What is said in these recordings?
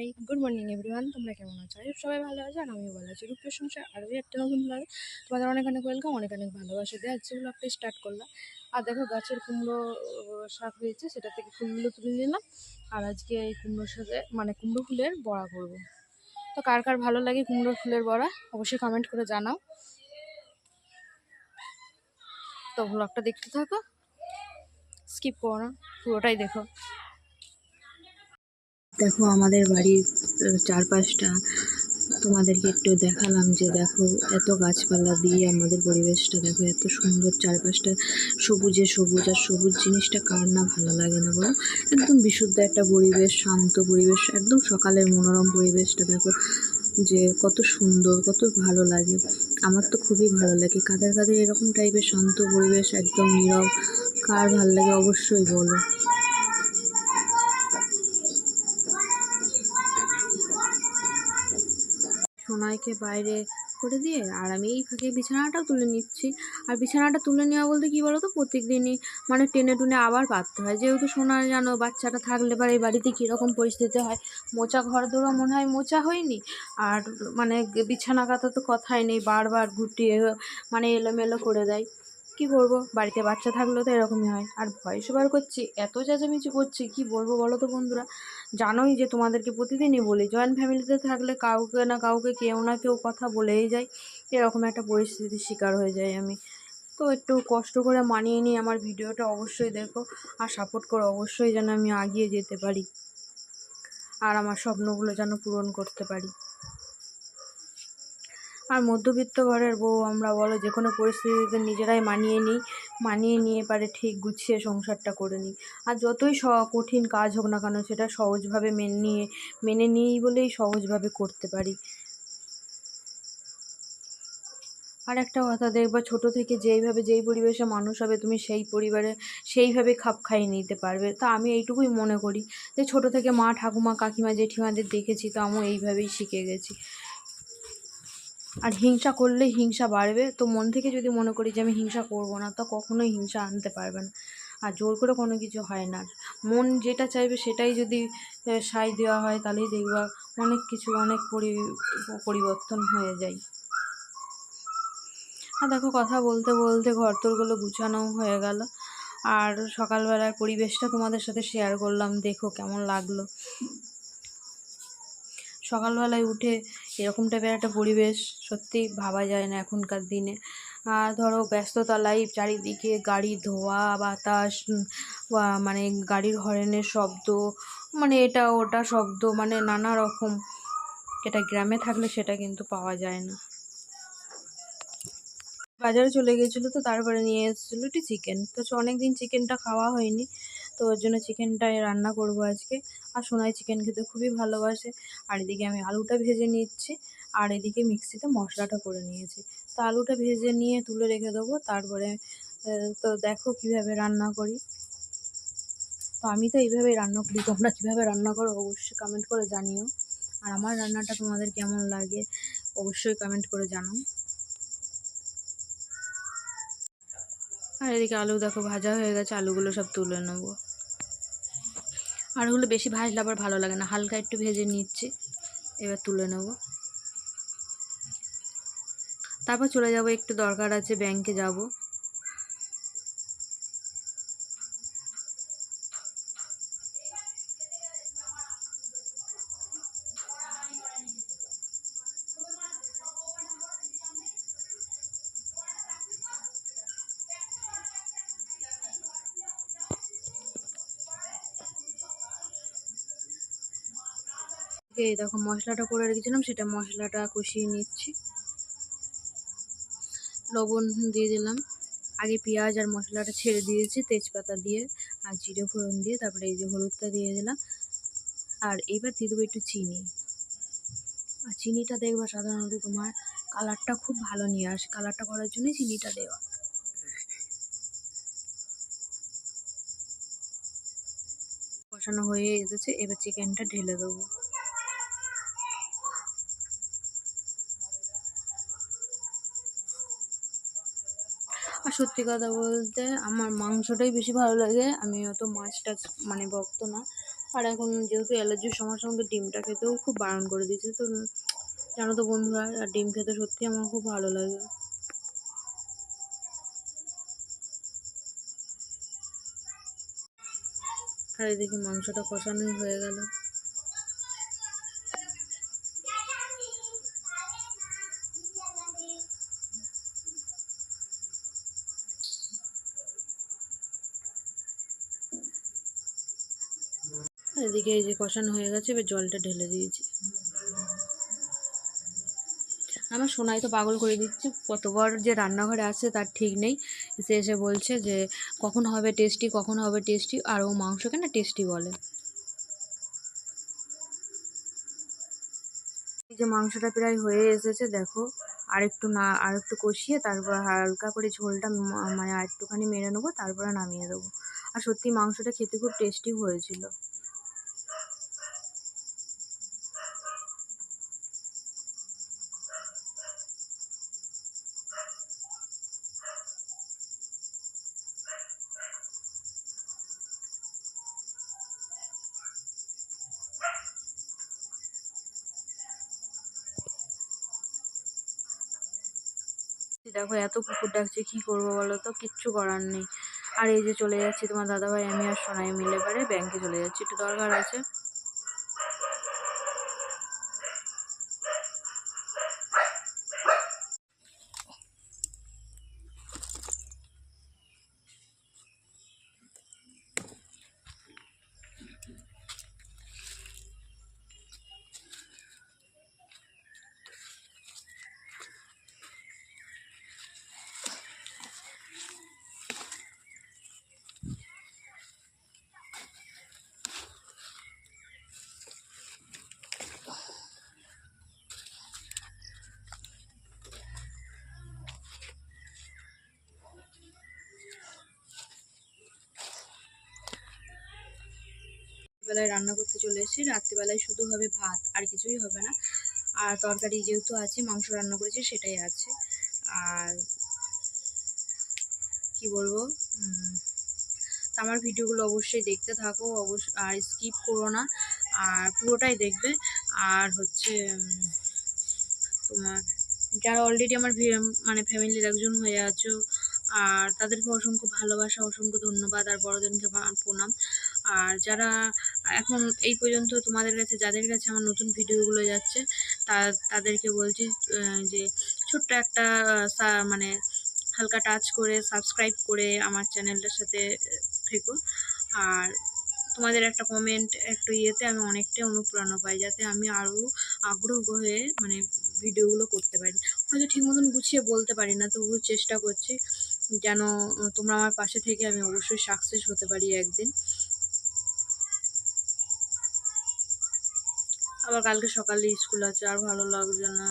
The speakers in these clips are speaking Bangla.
হাই গুড মর্নিং এভরিওয়ান তোমরা কেমন আছো? সবাই ভালো আছো, আর আমিও ভালো আছি। রূপের সংসার আরও একটা নতুন ব্লগে তোমাদের অনেক অনেক ওয়েলকাম অনেক অনেক ভালোবাসা। দিয়ে আজকে ব্লগটা স্টার্ট করলাম। আর দেখো, গাছের কুমড়ো শাক হয়েছে, সেটা থেকে ফুলগুলো তুলে নিলাম। আর আজকে এই কুমড়োর সাথে মানে কুমড়ো ফুলের বড়া করব। তো কার কার ভালো লাগে কুমড়ো ফুলের বড়া, অবশ্যই কমেন্ট করে জানাও। তো ব্লগটা দেখতে থাকো। স্কিপ করো না, পুরোটাই দেখো। দেখো আমাদের বাড়ির চারপাশটা, তোমাদেরকে একটু দেখালাম যে দেখো এত গাছপালা দিয়ে আমাদের পরিবেশটা, দেখো এত সুন্দর চারপাশটা, সবুজে সবুজ, আর সবুজ জিনিসটা কার না ভালো লাগে না বলো? একদম বিশুদ্ধ একটা পরিবেশ, শান্ত পরিবেশ, একদম সকালের মনোরম পরিবেশটা, দেখো যে কত সুন্দর, কত ভালো লাগে। আমার তো খুবই ভালো লাগে। কাদের কাদের এরকম টাইপের শান্ত পরিবেশ, একদম নীরব, কার ভালো লাগে অবশ্যই বলো। সোনাইকে বাইরে করে দিয়ে আর আমি এই ফাঁকে বিছানাটাও তুলে নিচ্ছি। আর বিছানাটা তুলে নেওয়া বলতে কী বলো তো প্রত্যেক দিনই মানে টেনে টুনে আবার পাততে হয়। যেহেতু সোনা জানো বাচ্চাটা থাকলে পরে এই বাড়িতে কীরকম পরিস্থিতি হয়? মোচা ঘর দৌড়া মনে হয় মোচা হয়নি। আর মানে বিছানা কাতা তো কথাই নেই, বারবার ঘুটিয়ে মানে এলোমেলো করে দেয়। কী করব? বাড়িতে বাচ্চা থাকলেও তো এরকমই হয়। আর ভয়েস ওভার করছি, এত চেঁচামেচি করছি, কী বলব বলো তো বন্ধুরা? জানোই যে তোমাদেরকে প্রতিদিনই বলি জয়েন্ট ফ্যামিলিতে থাকলে কাউকে না কাউকে কেউ না কেউ কথা বলেই যায়। এরকম একটা পরিস্থিতির শিকার হয়ে যাই আমি। তো একটু কষ্ট করে মানিয়ে নিয়ে আমার ভিডিওটা অবশ্যই দেখো, আর সাপোর্ট করো অবশ্যই যেন আমি এগিয়ে যেতে পারি। আর আমার স্বপ্নগুলো যেন পূরণ করতে পারি। আর মধ্যবিত্ত ঘরের বউ আমরা বলো যে কোনো পরিস্থিতিতে নিজেরাই মানিয়ে নিই, মানিয়ে নিয়ে পারে ঠিক গুছিয়ে সংসারটা করে নিই আর যতই স, কঠিন কাজ হোক না কেন, সেটা সহজভাবে মেনে নিয়ে, মেনে নিই বলেই সহজভাবে করতে পারি। আর একটা কথা, দেখবা ছোট থেকে যেইভাবে যেই পরিবেশে মানুষ হবে, তুমি সেই পরিবারে সেইভাবে খাপ খাইয়ে নিতে পারবে। তা আমি এইটুকুই মনে করি যে, ছোট থেকে মা, ঠাকুমা, কাকিমা, জেঠিমাদের দেখেছি, তো আমিও এইভাবেই শিখে গেছি। আর হিংসা করলে হিংসা বাড়বে। তো মন থেকে যদি মনে করি যে আমি হিংসা করব না, তো কখনোই হিংসা আনতে পারবে না। আর জোর করে কোনো কিছু হয় না। মন যেটা চাইবে সেটাই যদি সাই দেওয়া হয়, তাহলেই দেখবা অনেক কিছু, অনেক পরি, পরিবর্তন হয়ে যায়। আর দেখো কথা বলতে বলতে ঘরতরগুলো গুছানো হয়ে গেল। আর সকালবেলার পরিবেশটা তোমাদের সাথে শেয়ার করলাম। দেখো কেমন লাগল। সকালবেলায় উঠে এরকম টাইপের একটা পরিবেশ সত্যি ভাবা যায় না এখনকার দিনে। আর ধরো ব্যস্ততা লাইফ চারিদিকে গাড়ি ধোয়া, বাতাস মানে গাড়ির হরেনের শব্দ মানে এটা ওটা শব্দ মানে নানা রকম। এটা গ্রামে থাকলে সেটা কিন্তু পাওয়া যায় না। বাজারে চলে গেছিল তো তারপরে নিয়ে এসেছিল একটু চিকেন তো অনেক দিন চিকেনটা খাওয়া হয়নি। তো ওর জন্য চিকেনটাই রান্না করব আজকে। আর সোনাই চিকেন খেতে খুবই ভালোবাসে। আর এদিকে আমি আলুটা ভেজে নিচ্ছি। আর এদিকে মিক্সিতে মশলাটা করে নিয়েছি। তো আলুটা ভেজে নিয়ে তুলে রেখে দেবো। তারপরে তো দেখো কীভাবে রান্না করি। তো আমি তো এইভাবেই রান্না করি। তোমরা কীভাবে রান্না করো অবশ্যই কমেন্ট করে জানিও। আর আমার রান্নাটা তোমাদের কেমন লাগে অবশ্যই কমেন্ট করে জানাও। আর এদিকে আলু দেখো ভাজা হয়ে গেছে। আলুগুলো সব তুলে নেব। আলুগুলো বেশি ভাজলে আবার ভালো লাগে না। হালকা একটু ভেজে নিচ্ছি, এবার তুলে নেব। তারপর চলে যাব, একটু দরকার আছে ব্যাংকে যাব। এই দেখো মশলাটা করে রেখেছিলাম, সেটা মশলাটা কষিয়ে নিচ্ছি। লবণ দিয়ে দিলাম। আগে পেঁয়াজ আর মশলাটা ছেড়ে দিয়েছি, তেজপাতা দিয়ে আর জিরে ফোড়ন দিয়ে, তারপরে এই যে হলুদটা দিয়ে দিলাম। আর এবার দিয়ে দেবো একটু চিনি। আর চিনিটা দেখবা সাধারণত তোমার কালারটা খুব ভালো নিয়ে আসে, কালারটা করার জন্যই চিনিটা দেওয়া। কষানো হয়ে এসেছে, এবার চিকেনটা ঢেলে দেবো আর সত্যি কথা বলতে আমার মাংসটাই বেশি ভালো লাগে। আমি অত মাছ টাছ মানে ভক্ত না। আর এখন যেহেতু অ্যালার্জির সমস্যা আমাকে ডিমটা খেতেও খুব বারণ করে দিয়েছে, তো জানো তো বন্ধুরা, আর ডিম খেতে সত্যি আমার খুব ভালো লাগে। আর এদিকে মাংসটা কষানোই হয়ে গেল। এদিকে এই যে কষানো হয়ে গেছে, এবার জলটা ঢেলে দিয়েছি। আমার সোনাই তো পাগল করে দিচ্ছে, কতবার যে রান্নাঘরে আসছে তার ঠিক নেই। এসে এসে বলছে যে, কখন হবে টেস্টি, কখন হবে টেস্টি? আর ও মাংসকে না টেস্টি বলে। এই যে মাংসটা প্রায় হয়ে এসেছে, দেখো। আর একটু না আর একটু কষিয়ে তারপর হালকা করে ঝোলটা মানে আর একটুখানি মেরে নেব, তারপরে নামিয়ে দেবো। আর সত্যি মাংসটা খেতে খুব টেস্টি হয়েছিল। দেখো, এত কুকুর ডাকছে, কি করব বলো তো? কিচ্ছু করার নেই। আর এই যে চলে যাচ্ছি তোমার দাদাভাই, আমি আর সোনাই মিলে পারে ব্যাংকে চলে যাচ্ছি। একটু দরকার আছে। বেলায় রান্না করতে চলে এসেছি। রাত্রিবেলায় শুধু হবে ভাত, আর কিছুই হবে না। আর তরকারি যেহেতু আছে, মাংস রান্না করেছি, সেটাই আছে। আর কি বলব? আমার ভিডিওগুলো অবশ্যই দেখতে থাকো, অবশ্য, আর স্কিপ করো না। আর পুরোটাই দেখবে। আর হচ্ছে তোমার যারা অলরেডি আমার মানে ফ্যামিলির একজন হয়ে আছো, আর তাদেরকে অসংখ্য ভালোবাসা, অসংখ্য ধন্যবাদ, আর বড়দেরকে আমার প্রণাম। আর যারা এখন এই পর্যন্ত তোমাদের কাছে, যাদের কাছে আমার নতুন ভিডিওগুলো যাচ্ছে, তা, তাদেরকে বলছি যে ছোট্ট একটা মানে হালকা টাচ করে সাবস্ক্রাইব করে আমার চ্যানেলটার সাথে থেকো। আর তোমাদের একটা কমেন্ট একটু ইয়েতে আমি অনেকটাই অনুপ্রেরণা পাই, যাতে আমি আরও আগ্রহ হয়ে মানে ভিডিওগুলো করতে পারি। হয়তো ঠিক মতন গুছিয়ে বলতে পারি না, তবুও চেষ্টা করছি, যেন তোমরা আমার পাশে থেকে আমি অবশ্যই সাকসেস হতে পারি একদিন। আবার কালকে সকালে স্কুল আছে, আর ভালো লাগছে না।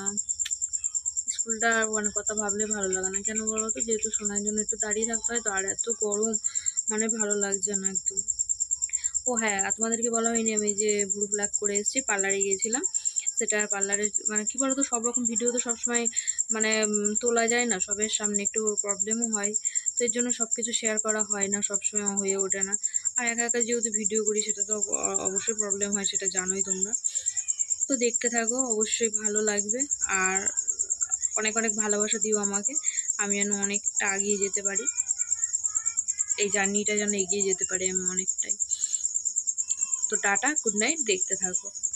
স্কুলটা মানে কথা ভাবলে ভালো লাগে না। কেন বলো তো? যেহেতু শোনার জন্য একটু দাঁড়িয়ে থাকতে হয়, তো আর এত গরম মানে ভালো লাগছে না একদম। ও হ্যাঁ তোমাদেরকে বলা হয়নি আমি যে ব্লু ব্ল্যাক করে এসেছি পার্লারে গিয়েছিলাম। সেটা পার্লারে মানে কী বলতো, সব রকম ভিডিও তো সবসময় মানে তোলা যায় না। সবের সামনে একটু প্রবলেমও হয়। তো এর জন্য সব কিছু শেয়ার করা হয় না, সবসময় হয়ে ওঠে না। আর একা একা যেহেতু ভিডিও করি, সেটা তো অবশ্যই প্রবলেম হয়, সেটা জানোই তোমরা। তো দেখতে থাকো, অবশ্যই ভালো লাগবে। আর অনেক অনেক ভালোবাসা দিও আমাকে। আমি যেন অনেকটা এগিয়ে যেতে পারি। এই জার্নিটা যেন এগিয়ে যেতে পারি আমি অনেকটাই। তো টাটা, গুড নাইট, দেখতে থাকো।